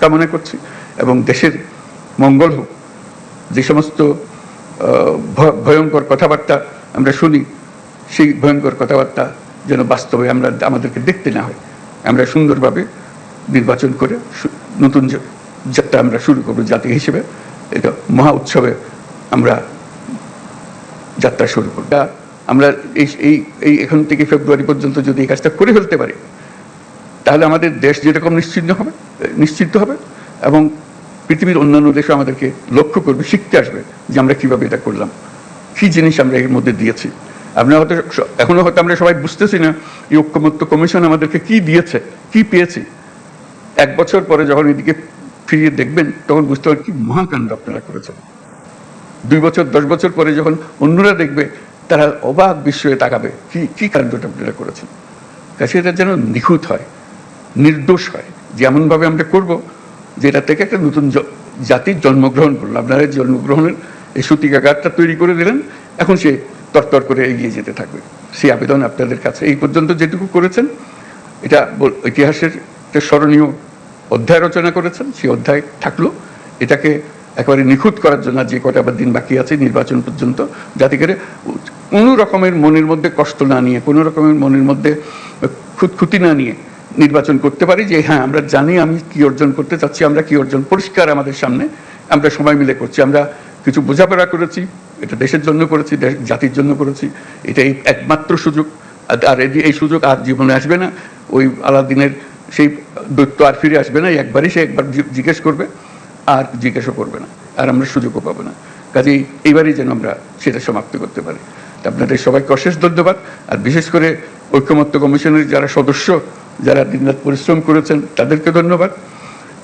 কামনা করছি এবং দেশের মঙ্গল হোক, যে সমস্ত ভয়ঙ্কর কথাবার্তা আমরা শুনি, সেই ভয়ঙ্কর কথাবার্তা যেন বাস্তবে আমরা আমাদেরকে দেখতে না হয়। আমরা সুন্দরভাবে নির্বাচন করে নতুন যাত্রা আমরা শুরু করব জাতি হিসেবে। এটা মহা উৎসবে আমরা যাত্রা শুরু করব। আমরা এই এই এখন থেকে ফেব্রুয়ারি পর্যন্ত যদি এই কাজটা করে ফেলতে পারি তাহলে আমাদের দেশ যেরকম নিশ্চিন্ন হবে নিশ্চিন্ত হবে এবং পৃথিবীর অন্যান্য দেশও আমাদেরকে লক্ষ্য করবে, শিখতে আসবে যে আমরা কীভাবে এটা করলাম, কি জিনিস আমরা এর মধ্যে দিয়েছি। আমরা হয়তো স- এখনও হয়তো আমরা সবাই বুঝতেছি না, এই ঐক্যমত্য কমিশন আমাদেরকে কি দিয়েছে, কি পেয়েছি। এক বছর পরে যখন এদিকে ফিরিয়ে দেখবেন, তখন বুঝতে পারবেন কি মহাকাণ্ড আপনারা করেছেন। দুই বছর, দশ বছর পরে যখন অন্যরা দেখবে, তারা অবাক বিস্ময়ে তাকাবে, কি কি কাণ্ডটা আপনারা করেছেন। এটা যেন নিখুঁত হয়। নির্দোষ হয়। যেমনভাবে আমরা করব যেটা থেকে একটা নতুন জাতির জন্মগ্রহণ করল। আপনারা জন্মগ্রহণের এই সূতিকাগারটা তৈরি করে দিলেন, এখন সে তরতর করে এগিয়ে যেতে থাকবে। সেই আবেদন আপনাদের কাছে। এই পর্যন্ত যেটুকু করেছেন, এটা ইতিহাসের একটা স্মরণীয় অধ্যায় রচনা করেছেন। সেই অধ্যায় থাকল। এটাকে একেবারে নিখুঁত করার জন্য যে কটা আবার দিন বাকি আছে নির্বাচন পর্যন্ত, যাতে করে কোনো রকমের মনের মধ্যে কষ্ট না নিয়ে, কোনো রকমের মনের মধ্যে খুঁতখুতি না নিয়ে নির্বাচন করতে পারি যে হ্যাঁ আমরা জানি আমি কি অর্জন করতে চাচ্ছি, আমরা কি অর্জন, পরিষ্কার আমাদের সামনে, আমরা সবাই মিলে করছি, আমরা কিছু বোঝাপড়া করেছি, এটা দেশের জন্য করেছি জাতির জন্য করেছি, এটাই একমাত্র সুযোগ, আর- এই- সুযোগ আর জীবনে আসবে না, ওই আলাদিনের সেই দৈত্য আর ফিরে আসবে না একবারই সে একবার জিজ্ঞেস করবে, আর জিজ্ঞাসা করবে না, আর আমরা সুযোগও পাবো না। কাজেই এইবারই যেন আমরা সেটা সমাপ্ত করতে পারি। আপনাদের সবাইকে অশেষ ধন্যবাদ, আর বিশেষ করে ঐক্যমত্য কমিশনের যারা সদস্য যারা দিনরাত পরিশ্রম করেছেন তাদেরকে ধন্যবাদ।